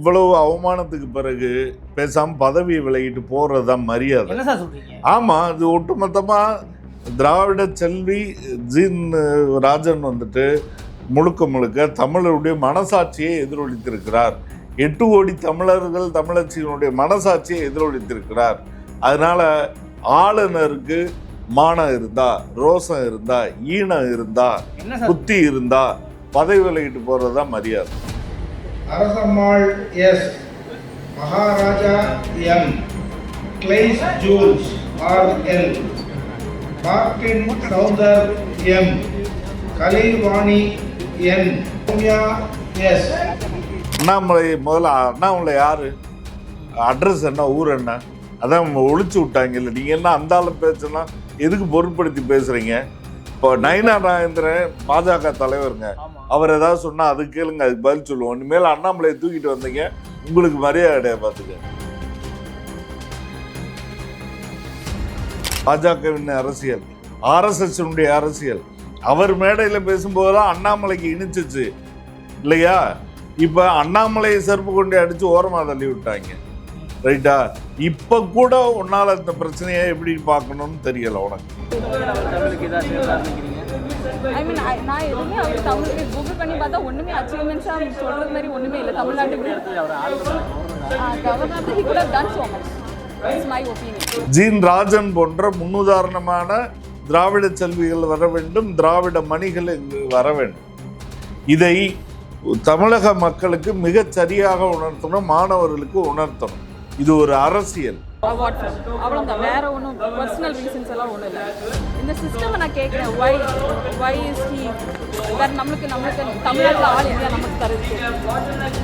இவ்வளவு அவமானத்துக்கு பிறகு பேசாம பதவியை விலகிட்டு போறதுதான் மரியாதை. ஆமா இது ஒட்டுமொத்தமா திராவிட செல்வி ஜீன் ராஜன் வந்துட்டு முழுக்க முழுக்க தமிழருடைய மனசாட்சியை எதிரொலித்திருக்கிறார். எட்டு கோடி தமிழர்கள் தமிழச்சியினுடைய மனசாட்சியை எதிரொலித்திருக்கிறார். அதனால ஆளுநருக்கு மானம் இருந்தா ரோசம் இருந்தா ஈனம் இருந்தா புத்தி இருந்தா பதவி விலகிட்டு போறதுதான் மரியாதை. Arasammal S. Maharaja M. Glyce Jules R L. Parkin Soundar M. Kalaivani N. Sowmiya S. Annamalai முதல்ல அண்ணாமலை யாரு? அட்ரஸ் என்ன ஊர் என்ன? அதான் நம்ம ஒழிச்சு விட்டாங்கல்ல. நீங்கள் என்ன அந்த ஆளு பேசுனா எதுக்கு பொருட்படுத்தி பேசுகிறீங்க இப்போ நயினா நாகேந்திரன் பாஜக தலைவருங்க. அவர் ஏதாவது சொன்னா அது கேளுங்க அதுக்கு பதில் சொல்லுவோம். இனிமேல் அண்ணாமலையை தூக்கிட்டு வந்தீங்க உங்களுக்கு மரியாதை கிடையாது பார்த்துக்க. பாஜகவின் அரசியல் ஆர்எஸ்எஸ் அரசியல். அவர் மேடையில் பேசும்போதெல்லாம் அண்ணாமலைக்கு இனிச்சிச்சு இல்லையா? இப்போ அண்ணாமலையை செருப்பு கொண்டு அடிச்சு ஓரமாக தள்ளி விட்டாங்க. ரைட்டா இப்போ கூட உன்னால இந்த பிரச்சனையை எப்படி பார்க்கணும்னு தெரியல உனக்கு. ஐ மீன் நான் எதுவுமே அவர் தமிழுக்கு கூகுள் பண்ணி பார்த்தா ஒன்றுமே அச்சீவ்மெண்ட்ஸாக சொல்கிறது மாதிரி ஒன்றுமே இல்லை. தமிழ்நாட்டுக்கு governor he could have done so much it's my opinion gene Rajan போன்ற முன்னுதாரணமான திராவிட செல்விகள் வர வேண்டும் திராவிட மணிகள் இங்கு வர வேண்டும். இதை தமிழக மக்களுக்கு மிகச் சரியாக உணர்த்தணும் மாணவர்களுக்கு உணர்த்தணும். இது ஒரு அரசியல். அவ்வளோதான் வேற ஒன்றும் பர்சனல் ரீசன்ஸ் எல்லாம் ஒன்றும் இல்லை. இந்த சிஸ்டமை நான் கேட்குறேன் ஒய் ஒய் இஸ் ஹி வேறு நம்மளுக்கு நம்மளுக்கு தமிழ்நாட்டில் ஆல் இந்தியா நமக்கு தருது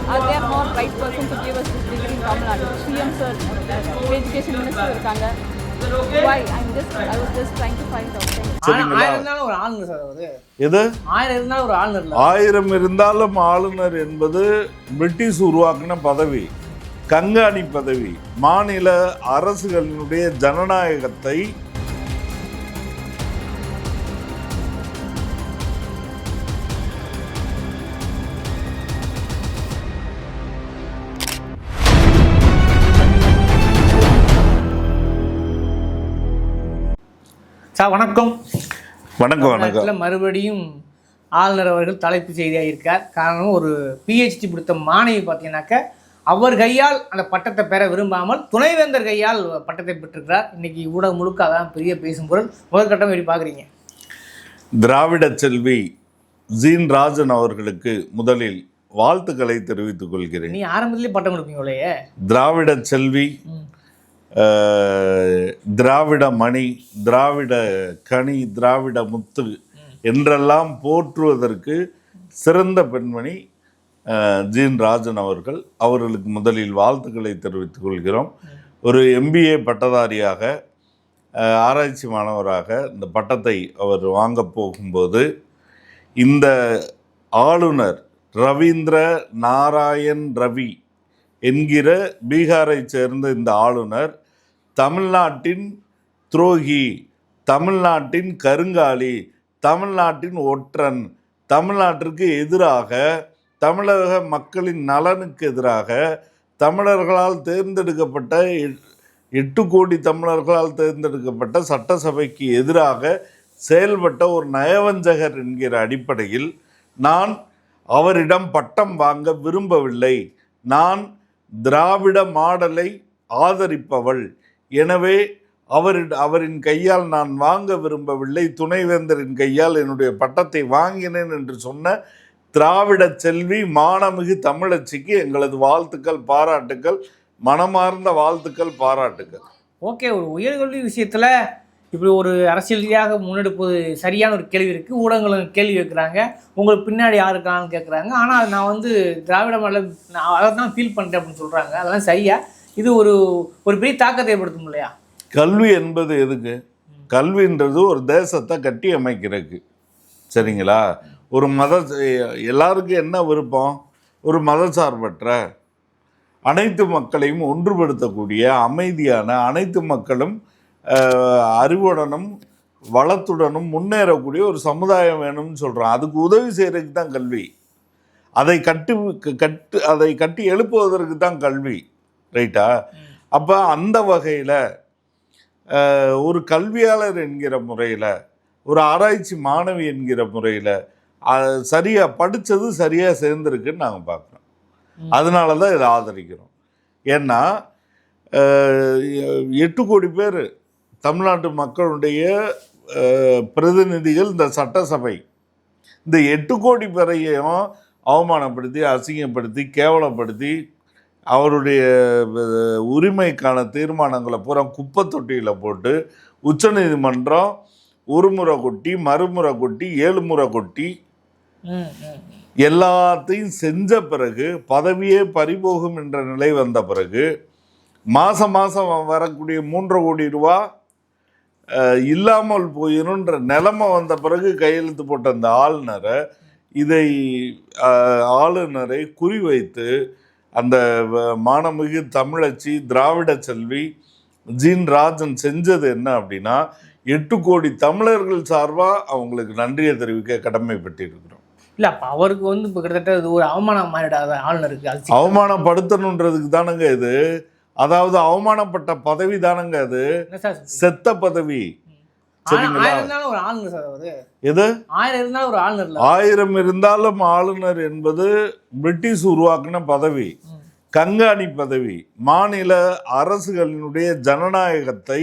அது they're not right person to give us this degree in Tamil Nadu CM sir education minister இருக்காங்க ஆயிரம் இருந்தாலும் ஆளுநர் என்பது பிரிட்டிஷ் உருவாக்கின பதவி. கண்காணி பதவி. மாநில அரசுகளினுடைய ஜனநாயகத்தை சார் வணக்கம். வணக்கம் வணக்கம். மறுபடியும் ஆளுநர் அவர்கள் தலைப்பு செய்தியாக இருக்கார் காரணம் ஒரு பிஹெச்டி கொடுத்த மாணவி பார்த்தீங்கன்னாக்க அவர் கையால் அந்த பட்டத்தை பெற விரும்பாமல் துணைவேந்தர் கையால் பட்டத்தை பெற்றிருக்கிறார். இன்னைக்கு ஊடகம் முழுக்க அதான் பெரிய பேசும் பொருள். முதற்கட்டம் எப்படி பார்க்குறீங்க? திராவிட செல்வி ஜீன் ராஜன் அவர்களுக்கு முதலில் வாழ்த்துக்களை தெரிவித்துக் கொள்கிறேன். நீ ஆரம்பத்திலே பட்டம் கொடுப்பீங்களே திராவிட செல்வி திராவிட மணி திராவிட கனி திராவிட முத்து என்றெல்லாம் போற்றுவதற்கு சிறந்த பெண்மணி ஜீன் ராஜன் அவர்கள் அவர்களுக்கு முதலில் வாழ்த்துக்களை தெரிவித்துக் கொள்கிறோம். ஒரு எம்பிஏ பட்டதாரியாக ஆராய்ச்சி மாணவராக இந்த பட்டத்தை அவர் வாங்கப் போகும்போது இந்த ஆளுநர் ரவீந்திர நாராயண் ரவி என்கிற பீகாரை சேர்ந்த இந்த ஆளுநர் தமிழ்நாட்டின் துரோகி தமிழ்நாட்டின் கருங்காலி தமிழ்நாட்டின் ஒற்றன் தமிழ்நாட்டிற்கு எதிராக தமிழக மக்களின் நலனுக்கு எதிராக தமிழர்களால் தேர்ந்தெடுக்கப்பட்ட எட்டு கோடி தமிழர்களால் தேர்ந்தெடுக்கப்பட்ட சட்டசபைக்கு எதிராக செயல்பட்ட ஒரு நயவஞ்சகர் என்கிற அடிப்படையில் நான் அவரிடம் பட்டம் வாங்க விரும்பவில்லை. நான் திராவிட மாடலை ஆதரிப்பவள். எனவே அவர் அவரின் கையால் நான் வாங்க விரும்பவில்லை. துணைவேந்தரின் கையால் என்னுடைய பட்டத்தை வாங்கினேன் என்று சொன்ன திராவிட செல்வி மானமிகு தமிழச்சிக்கு எங்களது வாழ்த்துக்கள் பாராட்டுக்கள் மனமார்ந்த வாழ்த்துக்கள் பாராட்டுக்கள். ஓகே ஒரு உயர்கல்வி விஷயத்தில் இப்படி ஒரு அரசியல் ரீதியாக முன்னெடுப்பது சரியான ஒரு கேள்வி இருக்குது ஊடகங்களும் கேள்வி வைக்கிறாங்க உங்களுக்கு பின்னாடி யார் இருக்காங்கன்னு கேட்குறாங்க. ஆனால் நான் வந்து திராவிட மாடல் நான் அதை தான் ஃபீல் பண்ணுறேன் அப்படின்னு சொல்கிறாங்க அதெல்லாம் சரியா? இது ஒரு ஒரு பெரிய தாக்கத்தை ஏற்படுத்தும் இல்லையா? கல்வி என்பது எதுக்கு? கல்வின்றது ஒரு தேசத்தை கட்டி அமைக்கிறதுக்கு சரிங்களா? ஒரு மத எல்லாருக்கும் என்ன விருப்பம்? ஒரு மதசார்பற்ற அனைத்து மக்களையும் ஒன்றுபடுத்தக்கூடிய அமைதியான அனைத்து மக்களும் அறிவுடனும் வளத்துடனும் முன்னேறக்கூடிய ஒரு சமுதாயம் வேணும்னு சொல்கிறோம் அதுக்கு உதவி செய்கிறதுக்கு தான் கல்வி. அதை கட்டு கட்டு அதை கட்டி எழுப்புவதற்கு தான் கல்வி. ரைட்டா? அப்போ அந்த வகையில் ஒரு கல்வியாளர் என்கிற முறையில் ஒரு ஆராய்ச்சி மாணவி என்கிற முறையில் சரியாக படித்தது சரியாக சேர்ந்துருக்குன்னு நாங்கள் பார்க்குறோம். அதனால தான் இதை ஆதரிக்கிறோம். ஏன்னா எட்டு கோடி பேர் தமிழ்நாட்டு மக்களுடைய பிரதிநிதிகள் இந்த சட்டசபை. இந்த எட்டு கோடி பேரையும் அவமானப்படுத்தி அசிங்கப்படுத்தி கேவலப்படுத்தி அவருடைய உரிமைக்கான தீர்மானங்களை பூரா குப்பை தொட்டியில் போட்டு உச்சநீதிமன்றம் ஒரு முறை கொட்டி மறுமுறை கொட்டி ஏழு முறை கொட்டி. எல்லாத்தையும் செஞ்ச பிறகு பதவியே பறிபோகும் என்ற நிலை வந்த பிறகு மாதம் மாதம் வரக்கூடிய மூன்றரை கோடி ரூபா இல்லாமல் போயிடும்ன்ற நிலைமை வந்த பிறகு கையெழுத்து போட்ட அந்த ஆளுநரை இதை ஆளுநரை குறிவைத்து அந்த வ- மானமிகு தமிழச்சி திராவிட செல்வி ஜீன் ராஜன் செஞ்சது என்ன அப்படின்னா எட்டு கோடி தமிழர்கள் சார்பாக அவங்களுக்கு நன்றியை தெரிவிக்க கடமைப்பட்டிருக்கிறோம். இல்ல அப்ப அவருக்கு வந்து இப்போ கிட்டத்தட்ட இது ஒரு அவமானம் மாறிடாத ஆளுநருக்கு அது. அவமானப்படுத்தணுன்றதுக்கு தானங்க இது. அதாவது அவமானப்பட்ட பதவி தானங்க அது? செத்த பதவி. ஆயிரம் இருந்தாலும் ஆளுநர் சார் அவரு. எது? ஆயிரம் இருந்தாலும் ஒரு ஆளுநர் இல்ல. ஆயிரம் இருந்தாலும் ஆளுநர் என்பது பிரிட்டிஷ் உருவாக்கின பதவி. கண்காணி பதவி. மாநில அரசுகளினுடைய ஜனநாயகத்தை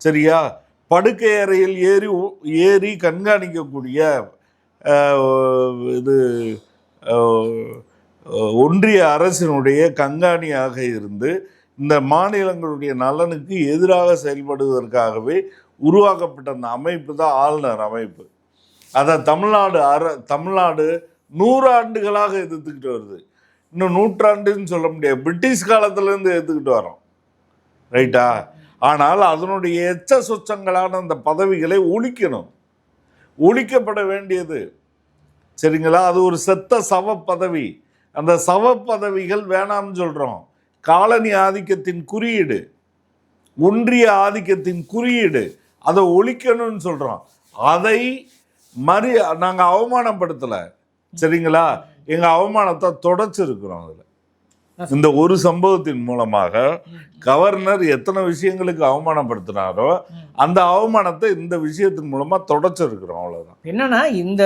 சரியா? படுக்கை அறையில் ஏறி ஏறி கண்காணிக்கக்கூடிய இது ஒன்றிய அரசினுடைய கண்காணியாக இருந்து இந்த மாநிலங்களுடைய நலனுக்கு எதிராக செயல்படுவதற்காகவே உருவாக்கப்பட்ட அந்த அமைப்பு தான் ஆளுநர் அமைப்பு. அதை தமிழ்நாடு அர தமிழ்நாடு நூறாண்டுகளாக எதிர்த்துக்கிட்டு வருது. இன்னும் நூற்றாண்டுன்னு சொல்ல முடியாது. பிரிட்டிஷ் காலத்துலேருந்து எதிர்த்துக்கிட்டு வரோம் ரைட்டா? ஆனால் அதனுடைய எச்ச சொச்சங்களான அந்த பதவிகளை ஒழிக்கணும். ஒழிக்கப்பட வேண்டியது. சரிங்களா? அது ஒரு செத்த சவ பதவி அந்த சவ பதவிகள் வேணாம்னு சொல்கிறோம் காலனி ஆதிக்கத்தின் குறியீடு. ஒன்றிய ஆதிக்கத்தின் குறியீடு. அதை ஒழிக்கணும்னு சொல்கிறோம் அதை மறி நாங்கள் அவமானப்படுத்தலை. சரிங்களா? எங்கள் அவமானத்தை தொடச்சிருக்கிறோம் அதில். இந்த ஒரு சம்பவத்தின் மூலமாக கவர்னர் எத்தனை விஷயங்களுக்கு அவமானப்படுத்தினாரோ அந்த அவமானத்தை இந்த விஷயத்தின் மூலமாக தொடச்சிருக்கிறோம் அவ்வளோதான் என்னன்னா இந்த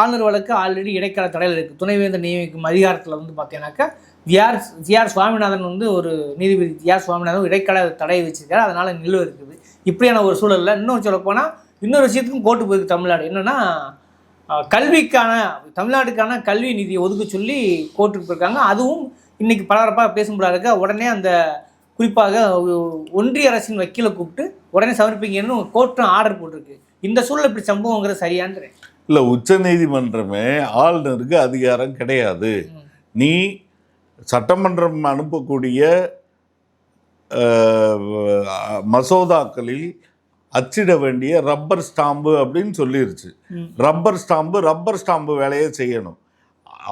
ஆளுநர் வழக்கு ஆல்ரெடி இடைக்கால தடையில் இருக்கு. துணைவேந்தர் நியமிக்கும் அதிகாரத்தில் வந்து பார்த்தீங்கன்னாக்கா ஜிஆர் ஜிஆர் சுவாமிநாதன் வந்து ஒரு நீதிபதி ஜிஆர் சுவாமிநாதன் இடைக்கால தடை வச்சிருக்காரு அதனால நிலுவை இருக்குது. இப்படியான ஒரு சூழல்ல இன்னும் சொல்ல போனால் இன்னொரு விஷயத்துக்கும் கோர்ட்டு போயிருக்கு தமிழ்நாடு. என்னன்னா கல்விக்கான தமிழ்நாட்டுக்கான கல்வி நிதியை ஒதுக்க சொல்லி கோர்ட்டுக்கு போயிருக்காங்க. அதுவும் இன்னைக்கு பரபரப்பாக பேசும்போது இருக்க உடனே அந்த குறிப்பாக ஒன்றிய அரசின் வக்கீலை கூப்பிட்டு உடனே சமர்ப்பிங்கன்னு கோர்ட்டும் ஆர்டர் போட்டிருக்கு. இந்த சூழல் இப்படி சம்பவங்கிறது சரியான்றேன் இல்லை உச்சநீதிமன்றமே ஆளுநருக்கு அதிகாரம் கிடையாது. நீ சட்டமன்றம் அனுப்பக்கூடிய மசோதாக்களில் அச்சிட வேண்டிய ரப்பர் ஸ்டாம்பு அப்படின்னு சொல்லிருச்சு. ரப்பர் ஸ்டாம்பு ரப்பர் ஸ்டாம்பு வேலையை செய்யணும்.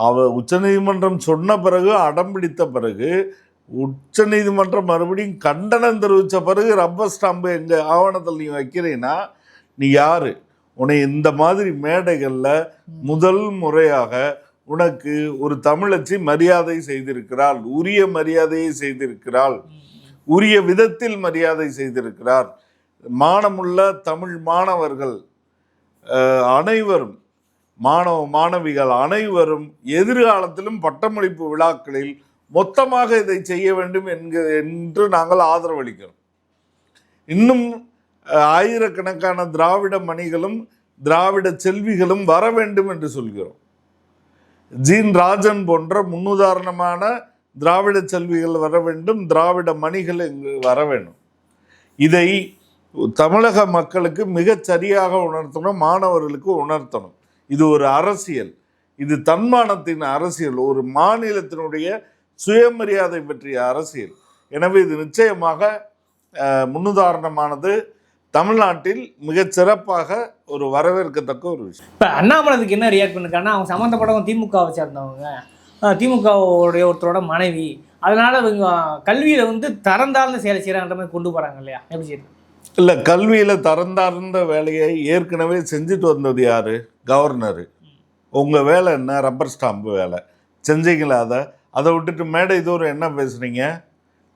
அவ உச்சநீதிமன்றம் சொன்ன பிறகு அடம் பிடித்த பிறகு உச்சநீதிமன்றம் மறுபடியும் கண்டனம் தெரிவித்த பிறகு ரப்பர் ஸ்டாம்பு எங்கள் ஆவணத்தில் நீ வைக்கிறீன்னா நீ யார்? உன்னை இந்த மாதிரி மேடைகளில் முதல் முறையாக உனக்கு ஒரு தமிழச்சி மரியாதை செய்திருக்கிறாள். உரிய மரியாதையை செய்திருக்கிறாள். உரிய விதத்தில் மரியாதை செய்திருக்கிறார். மானமுள்ள தமிழ் மாணவர்கள் அனைவரும் மாணவ மாணவிகள் அனைவரும் எதிர்காலத்திலும் பட்டமளிப்பு விழாக்களில் மொத்தமாக இதை செய்ய வேண்டும் என்க என்று நாங்கள் ஆதரவளிக்கிறோம். இன்னும் ஆயிரக்கணக்கான திராவிட மணிகளும் திராவிட செல்விகளும் வர வேண்டும் என்று சொல்கிறோம். ஜீன் ராஜன் போன்ற முன்னுதாரணமான திராவிட செல்விகள் வர வேண்டும் திராவிட மணிகள் இங்கு வர வேண்டும். இதை தமிழக மக்களுக்கு மிகச் சரியாக உணர்த்தணும் மாணவர்களுக்கு உணர்த்தணும். இது ஒரு அரசியல். இது தன்மானத்தின் அரசியல். ஒரு மாநிலத்தினுடைய சுயமரியாதை பற்றிய அரசியல். எனவே இது நிச்சயமாக முன்னுதாரணமானது. தமிழ்நாட்டில் மிக சிறப்பாக ஒரு வரவேற்கத்தக்க ஒரு விஷயம். இப்போ அண்ணாமலைக்கு என்ன ரியாக்ட் பண்ணிருக்காங்கன்னா அவங்க சம்மந்தப்பட்டவங்க திமுகவை சேர்ந்தவங்க. திமுகவுடைய ஒருத்தரோட மனைவி. அதனால் இவங்க கல்வியில் வந்து தரந்தாழ்ந்த செயலை செய்கிறாங்கன்ற மாதிரி கொண்டு போகிறாங்க இல்லையா? எப்படி செய்யுது இல்லை கல்வியில் தரந்தார்ந்த வேலையை ஏற்கனவே செஞ்சுட்டு வந்தது யாரு? கவர்னரு. உங்கள் வேலை என்ன? ரப்பர் ஸ்டாம்பு வேலை. செஞ்சீங்களா அதை? அதை விட்டுட்டு மேடை தூரம் என்ன பேசுனீங்க?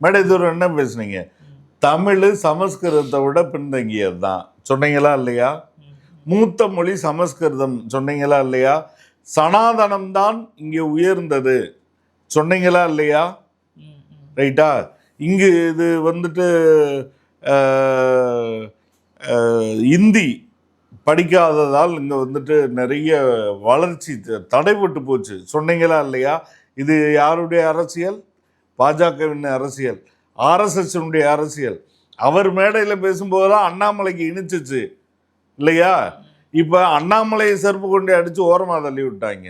மேடை தூரம் என்ன பேசுனீங்க? தமிழ் சமஸ்கிருதத்தை விட பின்தங்கியது தான். சொன்னீங்களா இல்லையா? மூத்த மொழி சமஸ்கிருதம். சொன்னீங்களா இல்லையா? சனாதனம் தான் இங்கே உயர்ந்தது. சொன்னீங்களா இல்லையா. ரைட்டா? இங்கு இது வந்துட்டு இந்தி படிக்காததால் இங்கே வந்துட்டு நிறைய வளர்ச்சி தடைபட்டு போச்சு. சொன்னீங்களா இல்லையா? இது யாருடைய அரசியல்? பாஜகவின் அரசியல். ஆர்எஸ்எஸ்னுடைய அரசியல். அவர் மேடையில் பேசும்போதெல்லாம் அண்ணாமலைக்கு இனிச்சிச்சு. இல்லையா? இப்போ அண்ணாமலையை செருப்பு கொண்டு அடித்து ஓரமாக தள்ளி விட்டாங்க.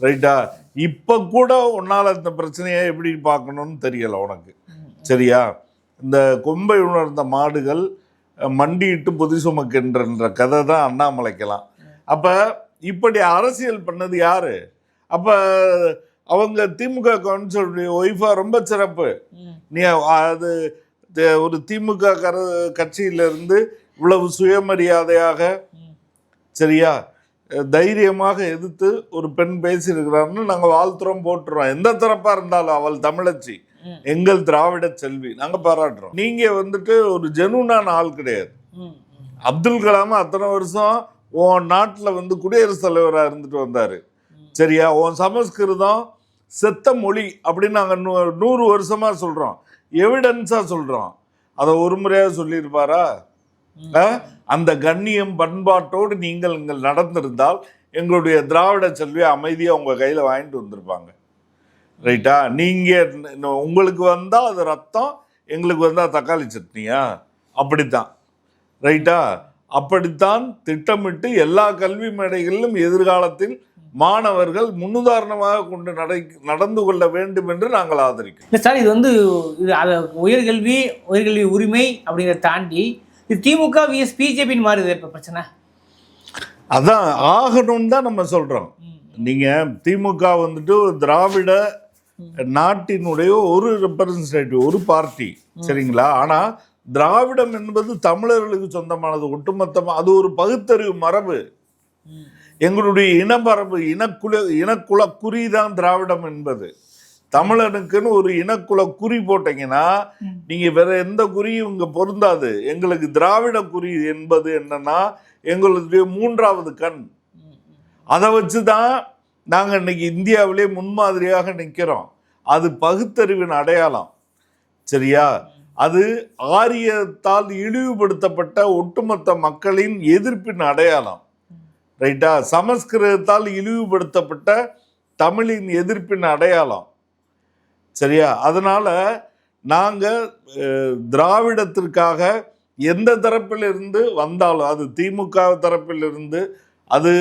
ரைட்டா? இப்போ கூட உன்னால் இந்த பிரச்சனையை எப்படி பார்க்கணும்னு தெரியல உனக்கு. சரியா? இந்த கொம்பை உணர்ந்த மாடுகள் மண்டியிட்டு பொதி சுமக்கின்றன்ற கதை தான் அண்ணாமலைக்கலாம் அப்போ இப்படி அரசியல் பண்ணது யாரு அப்போ அவங்க திமுக கவுன்சிலுடைய ஒய்ஃபா ரொம்ப சிறப்பு. நீ அது ஒரு திமுக கர கட்சியிலிருந்து இவ்வளவு சுயமரியாதையாக. சரியா தைரியமாக எதிர்த்து ஒரு பெண் பேசியிருக்கிறான்னு நாங்கள் வாழ்த்துறோம் போட்டுறோம் எந்த தரப்பாக இருந்தாலும் அவள் தமிழச்சி. எங்கள் திராவிட செல்வி. நாங்கள் பாராட்டுறோம். நீங்கள் வந்துட்டு ஒரு ஜெனுனான ஆள் கிடையாது. அப்துல் கலாம் அத்தனை வருஷம் உன் நாட்டில் வந்து குடியரசுத் தலைவராக இருந்துட்டு வந்தார். சரியா? உன் சமஸ்கிருதம் செத்த மொழி அப்படின்னு நாங்கள் நூ நூறு வருஷமாக சொல்கிறோம் எவிடன்ஸாக சொல்கிறோம் அதை ஒரு முறையாக சொல்லியிருப்பாரா? அந்த கண்ணியம் பண்பாட்டோடு நீங்கள் இங்கே நடந்திருந்தால் எங்களுடைய திராவிட செல்வியை அமைதியாக உங்கள் கையில் வாங்கிட்டு வந்திருப்பாங்க. ரைட்டா நீங்கள் உங்களுக்கு வந்தால் அது ரத்தம் எங்களுக்கு வந்தால் தக்காளி சட்னியா? அப்படித்தான். ரைட்டா அப்படித்தான் திட்டமிட்டு எல்லா கல்வி மேடைகளிலும் எதிர்காலத்தில் மாணவர்கள் முன்னுதாரணமாக கொண்டு நடை நடந்து கொள்ள வேண்டும் என்று நாங்கள் ஆதரிக்கிறோம். இல்லை சார் இது வந்து இது அதை உயர்கல்வி உயர்கல்வி உரிமை அப்படிங்கிறத தாண்டி இது திமுக விஎஸ் பிஜேபின்னு மாறுது இப்போ பிரச்சனை. அதான் ஆகணும்னு தான் நம்ம சொல்கிறோம் நீங்கள் திமுக வந்துட்டு திராவிட நாட்டினுடைய ஒரு ரெப்ரசன்டேட்டிவ் ஒரு பார்ட்டி சரிங்களா? ஆனால் திராவிடம் என்பது தமிழர்களுக்கு சொந்தமானது. ஒட்டுமொத்தமாக அது ஒரு பகுத்தறிவு மரபு. எங்களுடைய இனமரபு இனக்குல இனக்குல குறி தான் திராவிடம் என்பது. தமிழனுக்குன்னு ஒரு இனக்குல குறி போட்டீங்கன்னா நீங்க வேற எந்த குறியும் இங்க பொருந்தாது. எங்களுக்கு திராவிட குறி என்பது என்னன்னா எங்களுடைய மூன்றாவது கண். அதை வச்சு தான் நாங்கள் இன்னைக்கு இந்தியாவிலே முன்மாதிரியாக நிற்கிறோம் அது பகுத்தறிவின் அடையாளம். சரியா? அது ஆரியத்தால் இழிவுபடுத்தப்பட்ட ஒட்டுமொத்த மக்களின் எதிர்ப்பின் அடையாளம். ரைட்டா? சமஸ்கிருதத்தால் இழிவுபடுத்தப்பட்ட தமிழின் எதிர்ப்பின் அடையாளம். சரியா? அதனால் நாங்கள் திராவிடத்திற்காக எந்த தரப்பிலிருந்து வந்தாலும் அது திமுக தரப்பிலிருந்து அது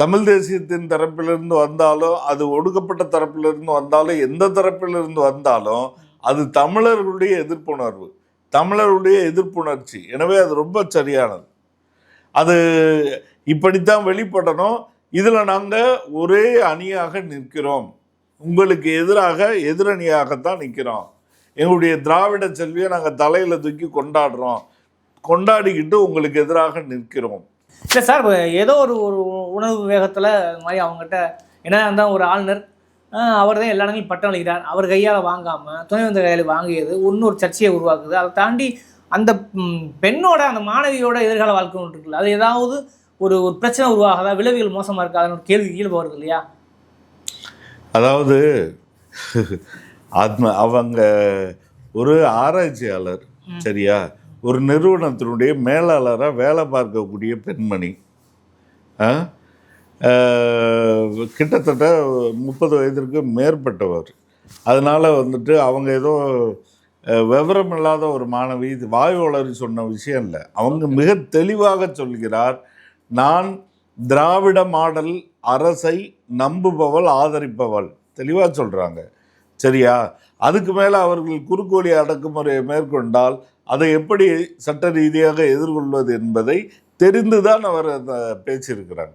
தமிழ் தேசியத்தின் தரப்பிலிருந்து வந்தாலும் அது ஒடுக்கப்பட்ட தரப்பிலிருந்து வந்தாலும் எந்த தரப்பிலிருந்து வந்தாலும் அது தமிழர்களுடைய எதிர்ப்புணர்வு. தமிழருடைய எதிர்ப்புணர்ச்சி. எனவே அது ரொம்ப சரியானது. அது இப்படித்தான் வெளிப்படணும். இதில் நாங்கள் ஒரே அணியாக நிற்கிறோம். உங்களுக்கு எதிராக எதிரணியாகத்தான் நிற்கிறோம். எங்களுடைய திராவிட செல்வியை நாங்கள் தலையில் தூக்கி கொண்டாடுறோம். கொண்டாடிக்கிட்டு உங்களுக்கு எதிராக நிற்கிறோம். இல்லை சார் ஏதோ ஒரு ஒரு உணவு வேகத்தில் அது மாதிரி அவங்ககிட்ட என்ன இருந்தால் ஒரு ஆளுநர் அவர் தான் எல்லா இடங்களும் பட்டம் அளிக்கிறார். அவர் கையால் வாங்காமல் துணைவந்த கையால் வாங்கியது இன்னொரு சர்ச்சையை உருவாக்குது. அதை தாண்டி அந்த பெண்ணோட அந்த மாணவியோட எதிர்கால வாழ்க்கை ஒன்று இருக்குல்ல அது ஏதாவது ஒரு ஒரு பிரச்சனை உருவாகாதா? விளைவுகள் மோசமாக இருக்காதுன்னு ஒரு கேள்வி கீழே வருது இல்லையா? அதாவது ஆத்ம அவங்க ஒரு ஆராய்ச்சியாளர் சரியா? ஒரு நிறுவனத்தினுடைய மேலாளராக வேலை பார்க்கக்கூடிய பெண்மணி. கிட்டத்தட்ட முப்பது வயதிற்கு மேற்பட்டவர். அதனால் வந்துட்டு அவங்க ஏதோ விவரம் இல்லாத ஒரு மாணவி இது வாய் வளரி சொன்ன விஷயம் இல்லை. அவங்க மிக தெளிவாக சொல்கிறார் நான் திராவிட மாடல் அரசை நம்புபவள் ஆதரிப்பவள். தெளிவாக சொல்கிறாங்க சரியா? அதுக்கு மேலே அவர்கள் குறுக்கோழி அடக்குமுறையை மேற்கொண்டால் அதை எப்படி சட்ட ரீதியாக எதிர்கொள்வது என்பதை தெரிந்துதான் அவர் அந்த பேசியிருக்கிறாங்க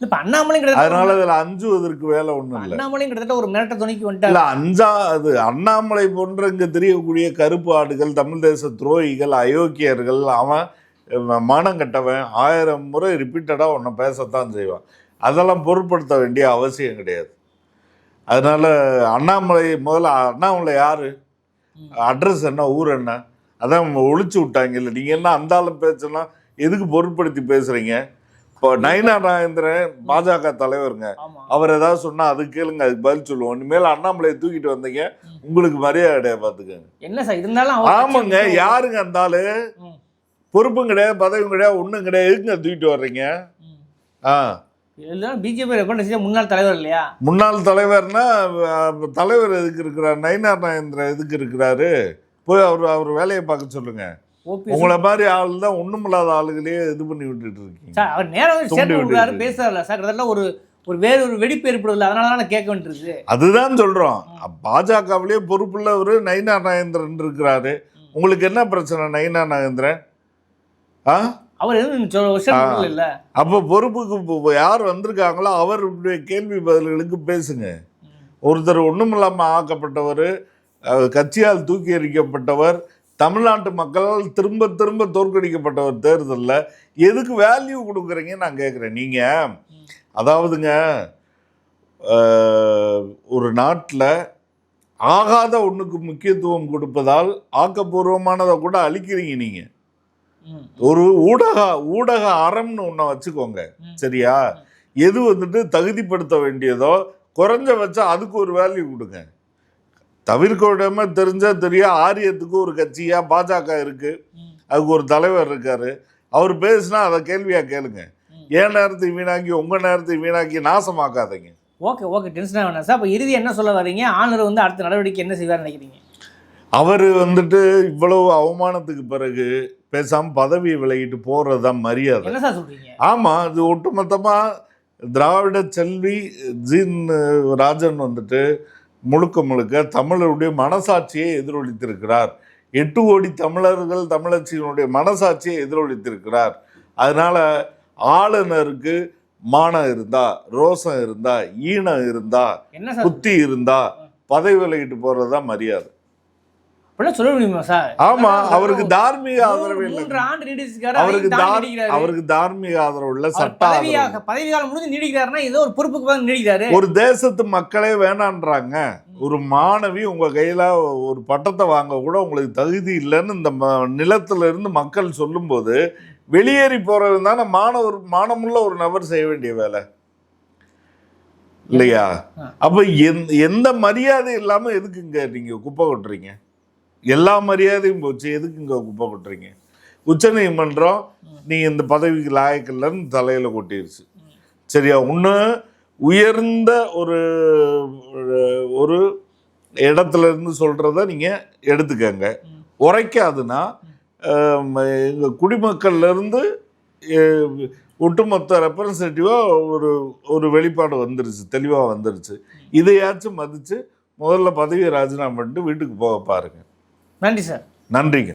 இப்போ அண்ணாமலையும் அதனால அதில் அஞ்சுவதற்கு வேலை ஒன்றும் இல்லை. அண்ணாமலையும் கிட்டத்தட்ட ஒரு மிரட்ட துணைக்கு இல்ல அஞ்சா அது அண்ணாமலை போன்ற இங்க தெரியக்கூடிய கருப்பு ஆடுகள் தமிழ் தேச துரோகிகள் அயோக்கியர்கள் அவன் மானம் கட்டவன் ஆயிரம் முறை ரிப்பீட்டடாக உன்னை பேசத்தான் செய்வான். அதெல்லாம் பொருட்படுத்த வேண்டிய அவசியம் கிடையாது. அதனால அண்ணாமலை முதல்ல அண்ணாமலை யாரு? அட்ரஸ் என்ன? ஊர் என்ன? அதான் ஒழிச்சு விட்டாங்கல்ல. நீங்க என்ன அந்த ஆளு பேச்செல்லாம் எதுக்கு பொருட்படுத்தி பேசுறீங்க? இப்போ நயினா நாகேந்திரன் பாஜக தலைவருங்க. அவர் ஏதாவது சொன்னா அது கேளுங்க அதுக்கு பதில் சொல்லுவோம். இனிமேல் அண்ணாமலையை தூக்கிட்டு வந்தீங்க உங்களுக்கு மரியாதை பார்த்துக்கங்க. என்ன சார் இருந்தாலும் ஆமாங்க யாருங்க அந்த ஆளு. பொறுப்பும் கிடையாது பதவியும் கிடையாது ஒன்றும் கிடையாது. எதுங்க தூக்கிட்டு வர்றீங்க. ஆ. பிஜேபி ரெப்ரஸன்ட் முன்னாள் தலைவர் இல்லையா? முன்னாள் தலைவர்னா தலைவர் எதுக்கு இருக்கிறார்? நயினார் நாகேந்திரன் எதுக்கு இருக்கிறாரு? போய் அவர் அவர் வேலையை பார்க்க சொல்லுங்க. உங்களை மாதிரி ஆள் தான் ஒண்ணுமில்லாத ஆளுகளையே இது பண்ணி விட்டுட்டு இருக்கீங்க. சார் அவர் நேரம் சேர்த்து விடுறாரு. பேசுறாருல. சார் கிட்டத்தட்ட ஒரு ஒரு வேறு ஒரு வெடிப்பு ஏற்படுதில்ல அதனால தான் நான் கேட்க வேண்டியிருக்கு. அதுதான் சொல்றோம். பாஜகவிலேயே பொறுப்புள்ளவர் நயினார் நாகேந்திரன் இருக்கிறாரு. உங்களுக்கு என்ன பிரச்சனை நயினார் நாகேந்திரன்? ஆ? அவர் எதுவும் இல்ல? அப்போ பொறுப்புக்கு யார் வந்திருக்காங்களோ அவருடைய கேள்வி பதில்களுக்கு பேசுங்க. ஒருத்தர் ஒண்ணுமில்லாம ஆக்கப்பட்டவர் அஹ், கட்சியால் தூக்கி எறிக்கப்பட்டவர் தமிழ்நாட்டு மக்களால் திரும்ப திரும்ப தோற்கடிக்கப்பட்டவர் தேர்தலில். எதுக்கு வேல்யூ கொடுக்குறீங்க நான் கேட்குறேன் நீங்கள் அதாவதுங்க ஒரு நாட்டில் ஆகாத ஒன்றுக்கு முக்கியத்துவம் கொடுப்பதால் ஆக்கப்பூர்வமானதை கூட அழிக்கிறீங்க நீங்கள். ஒரு ஊடக ஊடக அறம்னு ஒன்றை வச்சுக்கோங்க. சரியா? எது வந்துட்டு தகுதிப்படுத்த வேண்டியதோ குறைஞ்சபட்சம் அதுக்கு ஒரு வேல்யூ கொடுங்க. தவிர்க்க விடாம தெரிஞ்சா தெரிய ஆரியத்துக்கு ஒரு கட்சியா பாஜக இருக்கு. ம். அதுக்கு ஒரு தலைவர் இருக்காரு. அவர் பேசுனா அதை கேள்வியா கேளுங்க. ஏன் நேரத்தை வீணாக்கி உங்க நேரத்தை வீணாக்கி நாசமாக்காதீங்க. ஓகே ஓகே டென்ஷனாக வேணாம். சார் இப்போ இறுதி என்ன சொல்ல வர்றீங்க? ஆளுநர் வந்து அடுத்த நடவடிக்கை என்ன செய்வார் நினைக்கிறீங்க? அவர் வந்துட்டு இவ்வளவு அவமானத்துக்கு பிறகு பேசாம பதவியை விலகிட்டு போறதுதான் மரியாதை. என்ன சார் சொல்றீங்க? ஆமா அது ஒட்டுமொத்தமா திராவிட செல்வி ஜீன் ராஜன் வந்துட்டு முழுக்க முழுக்க தமிழருடைய மனசாட்சியை எதிரொலித்திருக்கிறார். எட்டு கோடி தமிழர்கள் தமிழச்சியினுடைய மனசாட்சியை எதிரொலித்திருக்கிறார். அதனால ஆளுநருக்கு மானம் இருந்தா ரோசம் இருந்தா ஈனம் இருந்தா புத்தி இருந்தா பதவி விலகிட்டு போறதுதான் மரியாதை. அப்படிலாம் சொல்ல முடியுமா சார்? ஆமா அவருக்கு தார்மீக ஆதரவு இல்லை. மூன்று ஆண்டு நீடிச்சிருக்காரு அவருக்கு தார்மீக ஆதரவு இல்ல சட்ட ஆதரவு பதவியாக பதவி காலம் முடிஞ்சு நீடிக்கிறாருன்னா ஏதோ ஒரு பொறுப்புக்கு வந்து நீடிக்கிறாரு. ஒரு தேசத்து மக்களே வேணான்றாங்க. ஒரு மாணவி உங்க கையில ஒரு பட்டத்தை வாங்க கூட உங்களுக்கு தகுதி இல்லைன்னு இந்த நிலத்துல இருந்து மக்கள் சொல்லும்போது வெளியேறி போறது தானே மாணவர் மானமுள்ள ஒரு நபர் செய்ய வேண்டிய வேலை. இல்லையா. அப்ப எந்த- எந்த மரியாதை இல்லாம எதுக்குங்க நீங்க குப்பை கொட்டுறீங்க? எல்லா மரியாதையும் போச்சு. எதுக்குங்க குப்பை கொட்டுறீங்க? உச்சநீதிமன்றம் நீ இந்த பதவிக்கு லாயக்கில்லைன்னு தலையில் கொட்டிருச்சு. சரியா? ஒன்று உயர்ந்த ஒரு ஒரு இடத்துல இருந்து சொல்கிறத நீங்கள் எடுத்துக்கங்க. உரைக்காதுன்னா எங்கள் குடிமக்கள்லேருந்து ஒட்டுமொத்த ரெப்ரசன்டேட்டிவாக ஒரு ஒரு வெளிப்பாடு வந்துருச்சு தெளிவாக வந்துருச்சு. இதையாச்சும் மதித்து முதல்ல பதவியை ராஜினாமா பண்ணிட்டு வீட்டுக்கு போக பாருங்கள் நன்றி சார். நன்றிங்க.